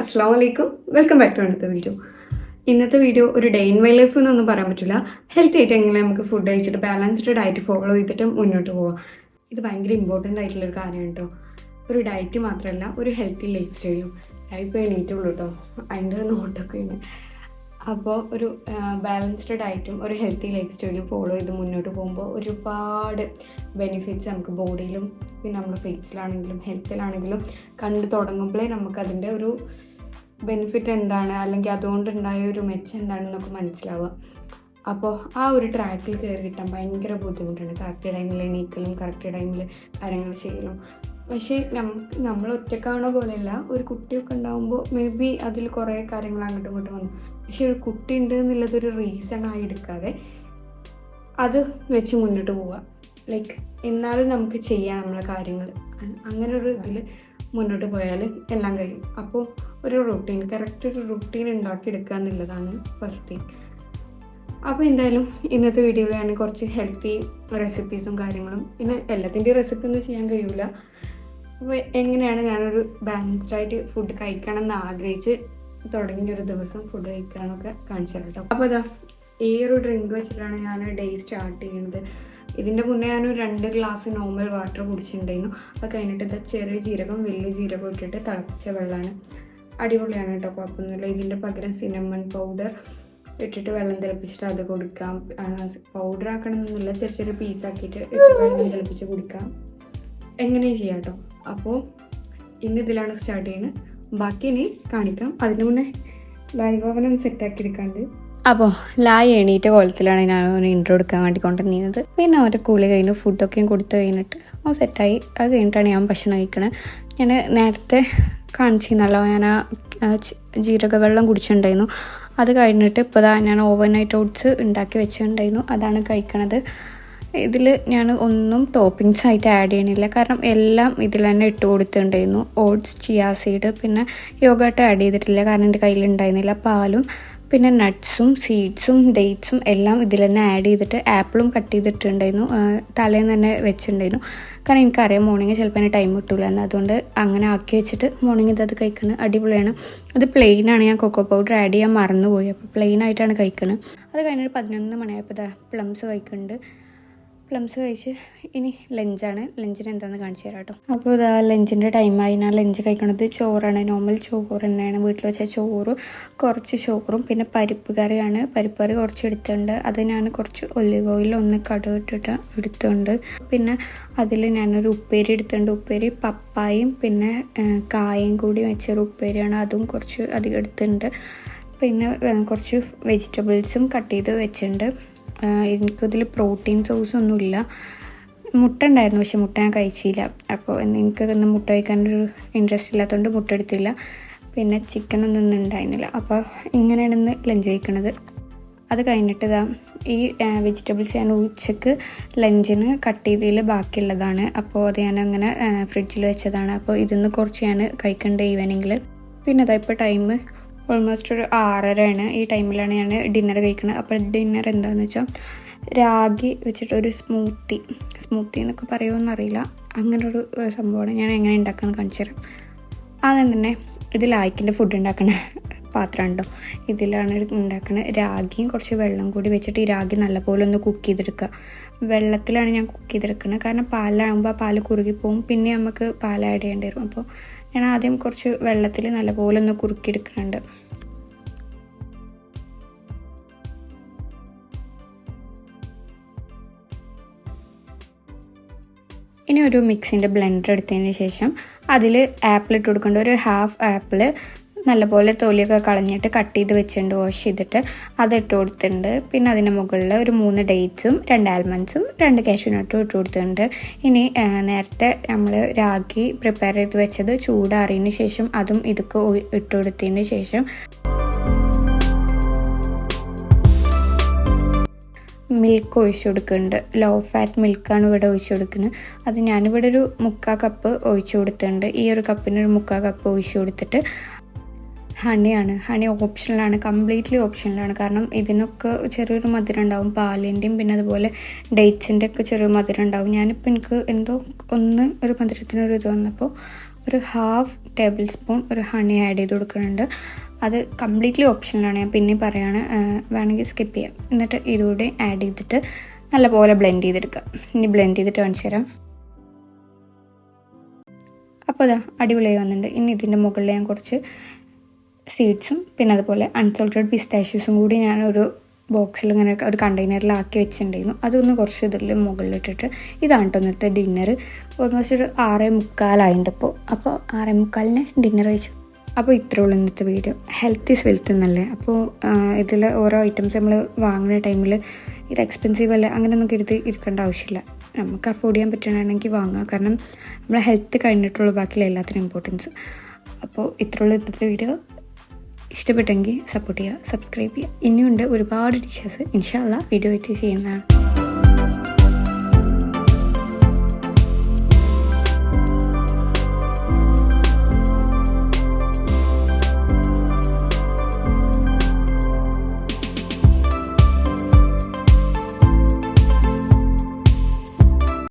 അസ്സാം വലൈക്കും welcome back to അന്നത്തെ വീഡിയോ ഇന്നത്തെ വീഡിയോ ഒരു ഡേ ഇൻ മൈ ലൈഫ് എന്നൊന്നും പറയാൻ പറ്റില്ല. ഹെൽത്തി ആയിട്ട് എങ്ങനെ നമുക്ക് ഫുഡ് കഴിച്ചിട്ട് ബാലൻസ്ഡ് ഡയറ്റ് ഫോളോ ചെയ്തിട്ട് മുന്നോട്ട് പോവാം. ഇത് ഭയങ്കര ഇമ്പോർട്ടന്റ് ആയിട്ടുള്ള ഒരു കാര്യമാണ് കേട്ടോ ഒരു ഡയറ്റ് മാത്രമല്ല ഒരു ഹെൽത്തി ലൈഫ് സ്റ്റൈലും ലൈഫ് എണീറ്റുള്ളൂ കേട്ടോ അതിന്റെ ഒരു നോട്ടൊക്കെ ഉണ്ട്. അപ്പോൾ ഒരു ബാലൻസ്ഡ് ഡയറ്റും ഒരു ഹെൽത്തി ലൈഫ് സ്റ്റൈലും ഫോളോ ചെയ്ത് മുന്നോട്ട് പോകുമ്പോൾ ഒരുപാട് ബെനിഫിറ്റ്സ് നമുക്ക് ബോഡിയിലും പിന്നെ നമ്മുടെ ഫേസിലാണെങ്കിലും ഹെൽത്തിലാണെങ്കിലും കണ്ടു തുടങ്ങുമ്പോഴേ നമുക്കതിന്റെ ഒരു ബെനിഫിറ്റ് എന്താണ് അല്ലെങ്കിൽ അതുകൊണ്ടുണ്ടായ ഒരു മെച്ചം എന്താണെന്നൊക്കെ മനസ്സിലാവുക. അപ്പോൾ ആ ഒരു ട്രാക്കിൽ കയറി കിട്ടാൻ ഭയങ്കര ബുദ്ധിമുട്ടാണ്. കറക്റ്റ് ടൈമിൽ എണീക്കലും കറക്റ്റ് ടൈമിൽ കാര്യങ്ങൾ ചെയ്യലും. പക്ഷേ നമുക്ക് നമ്മൾ ഒറ്റക്കാണോ പോലെയല്ല. ഒരു കുട്ടിയൊക്കെ ഉണ്ടാകുമ്പോൾ മേ ബി അതിൽ കുറേ കാര്യങ്ങൾ അങ്ങോട്ടും ഇങ്ങോട്ടും വന്നു. പക്ഷേ ഒരു കുട്ടി ഉണ്ട് എന്നുള്ളതൊരു റീസൺ ആയി എടുക്കാതെ അത് വെച്ച് മുന്നോട്ട് പോവുക. ലൈക്ക് എന്നാലും നമുക്ക് ചെയ്യാം നമ്മളെ കാര്യങ്ങൾ. അങ്ങനെ ഒരു ഇതിൽ മുന്നോട്ട് പോയാൽ എല്ലാം കഴിയും. അപ്പോൾ ഒരു റൊട്ടീൻ കറക്റ്റ് ഒരു റൂട്ടീൻ ഉണ്ടാക്കിയെടുക്കുക എന്നുള്ളതാണ് ഫസ്റ്റ് തിങ് അപ്പോൾ എന്തായാലും ഇന്നത്തെ വീഡിയോയിൽ ഞാൻ കുറച്ച് ഹെൽത്തി റെസിപ്പീസും കാര്യങ്ങളും പിന്നെ എല്ലാത്തിന്റെയും റെസിപ്പി ഒന്നും ചെയ്യാൻ കഴിയില്ല അപ്പോൾ എങ്ങനെയാണ് ഞാനൊരു ബാലൻസ്ഡ് ആയിട്ട് ഫുഡ് കഴിക്കണം എന്ന് ആഗ്രഹിച്ച് തുടങ്ങിയ ഒരു ദിവസം ഫുഡ് കഴിക്കാനൊക്കെ കാണിച്ചു തരാം കേട്ടോ. അപ്പോൾ അതാ ഈ ഒരു ഡ്രിങ്ക് വെച്ചിട്ടാണ് ഞാൻ ഡേ സ്റ്റാർട്ട് ചെയ്യുന്നത് ഇതിന്റെ മുന്നേ ഞാൻ രണ്ട് ഗ്ലാസ് നോർമൽ വാട്ടർ കുടിച്ചിട്ടുണ്ടായിരുന്നു. അത് കഴിഞ്ഞിട്ട് ഇത് ചെറിയ ജീരകം വലിയ ജീരകം ഇട്ടിട്ട് തിളപ്പിച്ച വെള്ളമാണ് അടിപൊളിയാണ് കേട്ടോ. കുഴപ്പമൊന്നുമില്ല. ഇതിന്റെ പകരം സിനമൺ പൗഡർ ഇട്ടിട്ട് വെള്ളം തിളപ്പിച്ചിട്ട് അത് കൊടുക്കാം. പൗഡർ ആക്കണമെന്നൊന്നുമില്ല. ചെറിയ ചെറിയ പീസാക്കിയിട്ട് ഇട്ട് വെള്ളം തിളപ്പിച്ച് കുടിക്കാം. എങ്ങനെയും ചെയ്യാം കേട്ടോ അപ്പോൾ ഇന്ന് ഇതിലാണ് സ്റ്റാർട്ട് ചെയ്യുന്നത്. ബാക്കി ഇനി കാണിക്കാം. അതിന് മുന്നേ ലൈവ് സെറ്റ് സെറ്റാക്കി എടുക്കാണ്ട്. അപ്പോൾ ലായ് എണീറ്റ കോലത്തിലാണ് ഞാൻ അവന് ഇൻട്രോ എടുക്കാൻ വേണ്ടി കൊണ്ടുവന്നിരുന്നത്. പിന്നെ അവന്റെ കൂളി കഴിഞ്ഞ് ഫുഡൊക്കെയും കൊടുത്തു കഴിഞ്ഞിട്ട് അവൻ സെറ്റായി അത് കഴിഞ്ഞിട്ടാണ് ഞാൻ ഭക്ഷണം കഴിക്കണത് ഞാൻ നേരത്തെ കാണിച്ചിരുന്നല്ലോ ഞാൻ ആ ജീരക വെള്ളം കുടിച്ചിട്ടുണ്ടായിരുന്നു. അത് കഴിഞ്ഞിട്ട് ഇപ്പോൾ ഞാൻ ഞാൻ ഓവർനൈറ്റ് ഓട്സ് ഉണ്ടാക്കി വെച്ചിട്ടുണ്ടായിരുന്നു. അതാണ് കഴിക്കണത്. ഇതിൽ ഞാൻ ഒന്നും ടോപ്പിങ്സ് ആയിട്ട് ആഡ് ചെയ്യണില്ല. കാരണം എല്ലാം ഇതിൽ തന്നെ ഇട്ട് കൊടുത്തിട്ടുണ്ടായിരുന്നു. ഓട്സ് ചിയാ സീഡ് പിന്നെ യോഗട്ട് ആഡ് ചെയ്തിട്ടില്ല. കാരണം എന്റെ കയ്യിലുണ്ടായിരുന്നില്ല പാലും പിന്നെ നട്ട്സും സീഡ്സും ഡേറ്റ്സും എല്ലാം ഇതിൽ തന്നെ ആഡ് ചെയ്തിട്ട് ആപ്പിളും കട്ട് ചെയ്തിട്ടുണ്ടായിരുന്നു. തലേന്ന് തന്നെ വെച്ചിട്ടുണ്ടായിരുന്നു. കാരണം എനിക്കറിയാം മോർണിംഗ് ചിലപ്പോൾ അതിന് ടൈം കിട്ടൂല അതുകൊണ്ട് അങ്ങനെ ആക്കി വെച്ചിട്ട് മോർണിംഗ് ഇത് അത് അടിപൊളിയാണ്. അത് പ്ലെയിനാണ് ഞാൻ കൊക്കോ പൗഡർ ആഡ് ചെയ്യാൻ മറന്നുപോയി. അപ്പോൾ പ്ലെയിനായിട്ടാണ് കഴിക്കുന്നത് അത് കഴിഞ്ഞിട്ട് പതിനൊന്ന് മണിയായപ്പോൾ പ്ലംസ് കഴിക്കുന്നുണ്ട് പ്ലംസ് കഴിച്ച് ഇനി ലഞ്ചാണ്. ലഞ്ചിന് എന്താണെന്ന് കാണിച്ചു തരാം കേട്ടോ. അപ്പോൾ ഇതാ ലഞ്ചിന്റെ ടൈമായി ഞാൻ ലഞ്ച് കഴിക്കണത് ചോറാണ്. നോർമൽ ചോറ് തന്നെയാണ്. വീട്ടിൽ വെച്ച ചോറ് കുറച്ച് ചോറും പിന്നെ പരിപ്പ് കറിയാണ്. പരിപ്പ് കറി കുറച്ച് എടുത്തിട്ടുണ്ട്. അത് ഞാൻ കുറച്ച് ഒലിവ് ഓയിൽ ഒന്ന് കടുക് ഇട്ടിട്ട് എടുത്തിട്ടുണ്ട്. പിന്നെ അതിൽ ഞാനൊരു ഉപ്പേരി എടുത്തിട്ടുണ്ട്. ഉപ്പേരി പപ്പായും പിന്നെ കായും കൂടി വെച്ചൊരു ഉപ്പേരിയാണ്. അതും കുറച്ച് അധികം എടുത്തിട്ടുണ്ട്. പിന്നെ കുറച്ച് വെജിറ്റബിൾസും കട്ട് ചെയ്ത് വെച്ചിട്ടുണ്ട്. എനിക്കിതിൽ പ്രോട്ടീൻ സോസ് ഒന്നുമില്ല. മുട്ട ഉണ്ടായിരുന്നു പക്ഷെ മുട്ട ഞാൻ കഴിച്ചില്ല. അപ്പോൾ എനിക്കതൊന്നും മുട്ട കഴിക്കാനൊരു ഇൻട്രസ്റ്റ് ഇല്ലാത്തതുകൊണ്ട് മുട്ട എടുത്തില്ല. പിന്നെ ഇന്ന് ഉണ്ടായിരുന്നില്ല. അപ്പോൾ ഇങ്ങനെയാണ് ഇന്ന് ലഞ്ച് കഴിക്കണത്. അത് കഴിഞ്ഞിട്ട് ഇതാ ഈ വെജിറ്റബിൾസ് ഞാൻ ഉച്ചയ്ക്ക് ലഞ്ചിന് കട്ട് ചെയ്തതിൽ ബാക്കിയുള്ളതാണ്. അപ്പോൾ അത് ഞാൻ അങ്ങനെ ഫ്രിഡ്ജിൽ വെച്ചതാണ്. അപ്പോൾ ഇതിന്ന് കുറച്ച് ഞാൻ കഴിക്കേണ്ട ഈവനിങ്ങിൽ പിന്നെ അതാ ഇപ്പോൾ ടൈം ഓൾമോസ്റ്റ് ഒരു ആറരയാണ് ഈ ടൈമിലാണ് ഞാൻ ഡിന്നർ കഴിക്കുന്നത് അപ്പോൾ ഡിന്നർ എന്താണെന്ന് വെച്ചാൽ രാഗി വെച്ചിട്ട് ഒരു സ്മൂത്തി സ്മൂത്തി എന്നൊക്കെ പറയുമോ അറിയില്ല അങ്ങനെ ഒരു സംഭവമാണ് ഞാൻ എങ്ങനെ ഉണ്ടാക്കുന്നത് കാണിച്ചു തരാം. ആദ്യം തന്നെ ഇത് ലായ്ക്കിന്റെ ഫുഡ് ഉണ്ടാക്കണ പാത്രം ഉണ്ടോ ഇതിലാണ് ഉണ്ടാക്കുന്നത് രാഗിയും കുറച്ച് വെള്ളം കൂടി വെച്ചിട്ട് ഈ രാഗി നല്ലപോലെ ഒന്ന് കുക്ക് ചെയ്തെടുക്കുക. വെള്ളത്തിലാണ് ഞാൻ കുക്ക് ചെയ്തെടുക്കുന്നത് കാരണം പാലാകുമ്പോൾ പാൽ കുറുകിപ്പോവും പിന്നെ നമുക്ക് പാൽ ആഡ് ചെയ്യേണ്ടി വരും. അപ്പോൾ ഞാൻ ആദ്യം കുറച്ച് വെള്ളത്തിൽ നല്ലപോലെ ഒന്ന് കുറുക്കിയെടുക്കുന്നുണ്ട്. ഇനി ഒരു മിക്സിന്റെ ബ്ലെൻഡർ എടുത്തതിന് ശേഷം അതിൽ ആപ്പിൾ ഇട്ട് കൊടുക്കേണ്ട ഒരു ഹാഫ് ആപ്പിൾ നല്ലപോലെ തൊലിയൊക്കെ കളഞ്ഞിട്ട് കട്ട് ചെയ്ത് വെച്ചിട്ടുണ്ട് വാഷ് ചെയ്തിട്ട് അത് ഇട്ട് കൊടുത്തിട്ടുണ്ട്. പിന്നെ അതിന് മുകളിൽ ഒരു മൂന്ന് ഡേറ്റ്സും രണ്ട് ആൽമണ്ട്സും രണ്ട് കാഷ്യൂനട്ടും ഇട്ട് കൊടുത്തിട്ടുണ്ട്. ഇനി നേരത്തെ നമ്മൾ രാഗി പ്രിപ്പയർ ചെയ്ത് വെച്ചത് ചൂടാറിയതിന് ശേഷം അതും ഇതൊക്കെ ഇട്ട് കൊടുത്തതിന് ശേഷം മിൽക്ക് ഒഴിച്ചു കൊടുക്കുന്നുണ്ട്. ലോ ഫാറ്റ് മിൽക്കാണ് ഇവിടെ ഒഴിച്ചു കൊടുക്കുന്നത്. അത് ഞാനിവിടെ ഒരു മുക്കാൽ കപ്പ് ഒഴിച്ചു കൊടുത്തിട്ടുണ്ട്. ഈ ഒരു കപ്പിന് ഒരു മുക്കാൽ കപ്പ് ഒഴിച്ചു കൊടുത്തിട്ട് ഹണിയാണ് ഹണി ഓപ്ഷനിലാണ് കംപ്ലീറ്റ്ലി ഓപ്ഷനിലാണ് കാരണം ഇതിനൊക്കെ ചെറിയൊരു മധുരം ഉണ്ടാവും. പാലിന്റെയും പിന്നെ അതുപോലെ ഡേറ്റ്സിന്റെ ഒക്കെ ചെറിയ മധുരം ഉണ്ടാവും. ഞാനിപ്പോൾ എനിക്ക് എന്തോ ഒന്ന് ഒരു മധുരത്തിനൊരു ഇത് വന്നപ്പോൾ ഒരു ഹാഫ് ടേബിൾ സ്പൂൺ ഒരു ഹണി ആഡ് ചെയ്ത് കൊടുക്കുന്നുണ്ട്. അത് കംപ്ലീറ്റ്ലി ഓപ്ഷനിലാണ് ഞാൻ പിന്നെ പറയാണ് ആ, വേണമെങ്കിൽ സ്കിപ്പ് ചെയ്യാം. എന്നിട്ട് ഇതുകൂടി ആഡ് ചെയ്തിട്ട് നല്ലപോലെ ബ്ലെൻഡ് ചെയ്തെടുക്കുക ഇനി ബ്ലെൻഡ് ചെയ്തിട്ട് കാണിച്ചു തരാം. അപ്പോൾ അതാ അടിപൊളിയായി വന്നിട്ടുണ്ട്. ഇനി ഇതിന്റെ മുകളിൽ ഞാൻ കുറച്ച് സീഡ്സും പിന്നെ അതുപോലെ അൺസോൾട്ടഡ് പിസ്താഷ്യൂസും കൂടി ഞാൻ ഒരു ബോക്സിൽ ഇങ്ങനെ ഒരു കണ്ടെയ്നറിലാക്കി വെച്ചിട്ടുണ്ടായിരുന്നു. അതൊന്ന് കുറച്ച് ഇതിൽ മുകളിലിട്ടിട്ട് ഇതാണ് കേട്ടോ ഇന്നത്തെ ഡിന്നർ ഓൾമോസ്റ്റ് ഒരു ആറേ മുക്കാലായിട്ടുണ്ട് ഇപ്പോൾ അപ്പോൾ ആറേ മുക്കാലിന് ഡിന്നർ കഴിച്ചു. അപ്പോൾ ഇത്രേ ഉള്ളൂ ഇന്നത്തെ വീഡിയോ ഹെൽത്ത് ഈസ് വെൽത്ത് എന്നല്ലേ? അപ്പോൾ ഇതിൽ ഓരോ ഐറ്റംസ് നമ്മൾ വാങ്ങുന്ന ടൈമിൽ ഇത് എക്സ്പെൻസീവ് അല്ലേ? നമുക്ക് കരുതി ഇരിക്കേണ്ട ആവശ്യമില്ല. നമുക്ക് അഫോർഡ് ചെയ്യാൻ പറ്റണമെങ്കിൽ വാങ്ങുക കാരണം നമ്മളെ ഹെൽത്ത് കഴിഞ്ഞിട്ടുള്ളൂ. ബാക്കിയുള്ള എല്ലാത്തിനും ഇമ്പോർട്ടൻസ് അപ്പോൾ ഇത്രയുള്ള ഇന്നത്തെ വീഡിയോ ഇഷ്ടപ്പെട്ടെങ്കിൽ സപ്പോർട്ട് ചെയ്യുക സബ്സ്ക്രൈബ് ചെയ്യുക. ഇനിയുണ്ട് ഒരുപാട് ഡിഷസ് ഇൻഷാല്ല വീഡിയോ ആയിട്ട് ചെയ്യുന്നതാണ്.